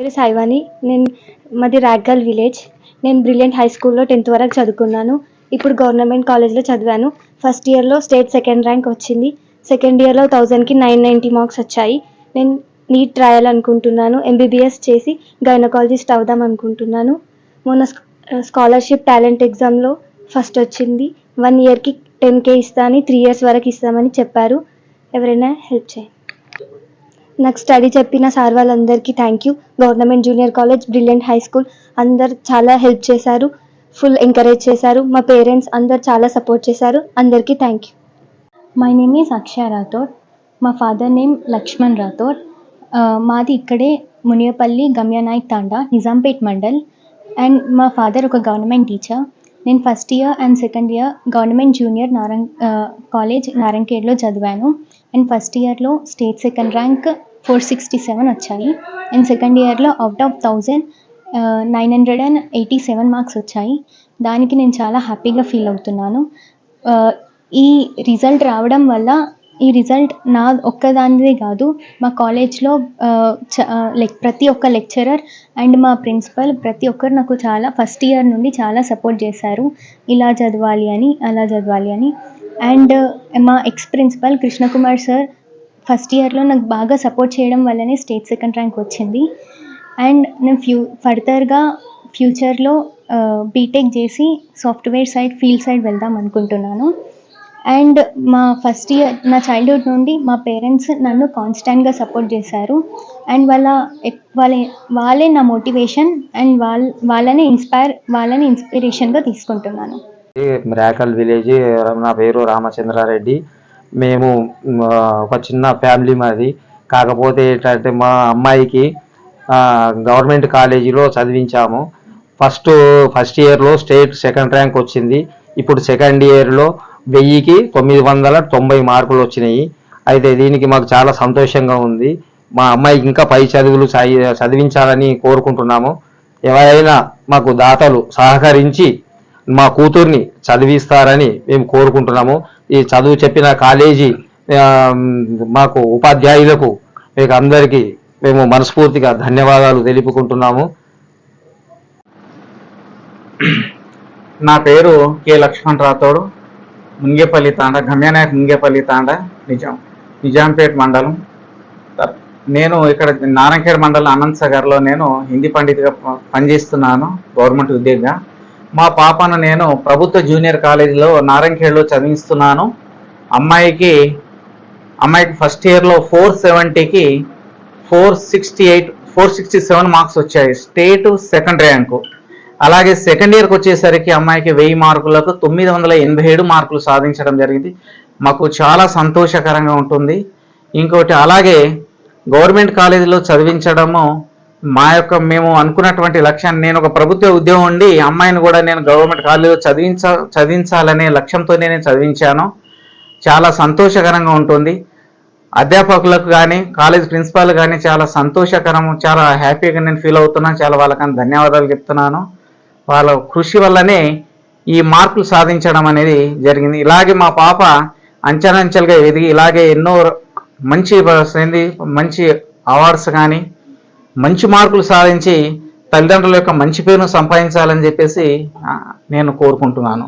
పేరు సాయివాణి. నేను మాది రాగ్గల్ విలేజ్. నేను బ్రిలియంట్ హై స్కూల్లో టెన్త్ వరకు చదువుకున్నాను. ఇప్పుడు గవర్నమెంట్ కాలేజ్లో చదివాను. ఫస్ట్ ఇయర్లో స్టేట్ సెకండ్ ర్యాంక్ వచ్చింది. సెకండ్ ఇయర్లో థౌజండ్కి నైన్ నైంటీ మార్క్స్ వచ్చాయి. నేను నీట్ రాయాలనుకుంటున్నాను ఎంబీబీఎస్ చేసి గైనకాలజిస్ట్ అవుదాం అనుకుంటున్నాను. మొన్న స్కాలర్షిప్ టాలెంట్ ఎగ్జామ్లో ఫస్ట్ వచ్చింది. వన్ ఇయర్కి టెన్ కే ఇస్తా అని త్రీ ఇయర్స్ వరకు ఇస్తామని చెప్పారు. ఎవరైనా హెల్ప్ చేయండి. నాకు స్టడీ చెప్పిన సార్ వాళ్ళందరికీ thank you government junior college brilliant high school అందరు చాలా హెల్ప్ చేశారు ఫుల్ ఎంకరేజ్ చేశారు. మా పేరెంట్స్ అందరు చాలా సపోర్ట్ చేశారు. అందరికీ thank you my name is Akshaya Rathod మా ఫాదర్ నేమ్ లక్ష్మణ్ రాథోడ్ మాది ఇక్కడే మునియపల్లి గమ్యానాయక్ తాండా నిజాంపేట్ మండల్. అండ్ మా ఫాదర్ ఒక గవర్నమెంట్ టీచర్ నేను first year and second year government junior Narang uh, college నారంకేడ్లో చదివాను. అండ్ ఫస్ట్ ఇయర్లో state second rank four sixty seven వచ్చాయి. And second ఇయర్లో out of thousand nine hundred and eighty seven marks వచ్చాయి. దానికి నేను చాలా హ్యాపీగా ఫీల్ అవుతున్నాను. Uh, ఈ రిజల్ట్ రావడం వల్ల ఈ రిజల్ట్ నా ఒక్కదానిదే కాదు మా కాలేజ్లో లైక్ uh, uh, ప్రతి ఒక్క లెక్చరర్ అండ్ మా ప్రిన్సిపల్ ప్రతి ఒక్కరు నాకు చాలా ఫస్ట్ ఇయర్ నుండి చాలా సపోర్ట్ చేశారు. ఇలా చదవాలి అని అలా చదవాలి అని. అండ్ మా ex principal Krishnakumar sir first ఇయర్లో నాకు బాగా సపోర్ట్ చేయడం వల్లనే స్టేట్ సెకండ్ ర్యాంక్ వచ్చింది. అండ్ నేను ఫ్యూ ఫర్దర్గా ఫ్యూచర్లో బీటెక్ చేసి సాఫ్ట్వేర్ సైడ్ ఫీల్డ్ సైడ్ వెళ్దాం అనుకుంటున్నాను. అండ్ మా ఫస్ట్ ఇయర్ నా చైల్డ్హుడ్ నుండి మా పేరెంట్స్ నన్ను కాన్స్టాంట్గా సపోర్ట్ చేశారు. అండ్ వాళ్ళ వాళ్ళ వాళ్ళే నా మోటివేషన్ అండ్ వాళ్ళ వాళ్ళని ఇన్స్పైర్ వాళ్ళని ఇన్స్పిరేషన్గా తీసుకుంటున్నాను. మ్రాకల్ విలేజ్ నా పేరు రామచంద్రారెడ్డి. మేము ఒక చిన్న ఫ్యామిలీ మాది. కాకపోతే ఏంటంటే మా అమ్మాయికి గవర్నమెంట్ కాలేజీలో చదివించాము. ఫస్ట్ ఫస్ట్ ఇయర్లో స్టేట్ సెకండ్ ర్యాంక్ వచ్చింది. ఇప్పుడు సెకండ్ ఇయర్లో వెయ్యికి తొమ్మిది వందల తొంభై మార్కులు వచ్చినాయి. అయితే దీనికి మాకు చాలా సంతోషంగా ఉంది. మా అమ్మాయికి ఇంకా పై చదువులు చదివించాలని కోరుకుంటున్నాము. ఎవరైనా మాకు దాతలు సహకరించి మా కూతుర్ని చదివిస్తారని మేము కోరుకుంటున్నాము. ఈ చదువు చెప్పిన కాలేజీ మాకు ఉపాధ్యాయులకు మీకు అందరికీ మేము మనస్ఫూర్తిగా ధన్యవాదాలు తెలుపుకుంటున్నాము. నా పేరు కె. లక్ష్మణ్ రాథోడ్ ముంగేపల్లి తాండ గమ్యానాయక్ ముంగేపల్లి తాండ నిజాం నిజాంపేట్ మండలం. నేను ఇక్కడ నారాయణఖేడ్ మండలం అనంత్ సాగర్లో నేను హిందీ పండితుగా పనిచేస్తున్నాను గవర్నమెంట్ ఉద్యోగిగా. మా పాపను నేను ప్రభుత్వ జూనియర్ కాలేజీలో నారాయణఖేడ్లో చదివిస్తున్నాను. అమ్మాయికి అమ్మాయికి ఫస్ట్ ఇయర్లో four సెవెంటీకి four sixty eight four sixty seven marks వచ్చాయి. స్టేట్ సెకండ్ ర్యాంకు అలాగే సెకండ్ ఇయర్కి వచ్చేసరికి అమ్మాయికి వెయ్యి మార్కులకు తొమ్మిది వందల ఎనభై ఏడు మార్కులు సాధించడం జరిగింది. మాకు చాలా సంతోషకరంగా ఉంటుంది. ఇంకోటి అలాగే గవర్నమెంట్ కాలేజీలో చదివించడము మా యొక్క మేము అనుకున్నటువంటి లక్ష్యాన్ని నేను ఒక ప్రభుత్వ ఉద్యోగం ఉండి అమ్మాయిని కూడా నేను గవర్నమెంట్ కాలేజీలో చదివించ చదివించాలనే లక్ష్యంతోనే నేను చదివించాను. చాలా సంతోషకరంగా ఉంటుంది. అధ్యాపకులకు కానీ కాలేజ్ ప్రిన్సిపాల్ కానీ చాలా సంతోషకరం చాలా హ్యాపీగా నేను ఫీల్ అవుతున్నాను. చాలా వాళ్ళకని ధన్యవాదాలు చెప్తున్నాను. వాళ్ళ కృషి వల్లనే ఈ మార్కులు సాధించడం అనేది జరిగింది. ఇలాగే మా పాప అంచెలంచెలుగా ఎదిగి ఇలాగే ఎన్నో మంచి మంచి అవార్డ్స్ కానీ మంచి మార్కులు సాధించి తల్లిదండ్రుల యొక్క మంచి పేరును సంపాదించాలని చెప్పేసి నేను కోరుకుంటున్నాను.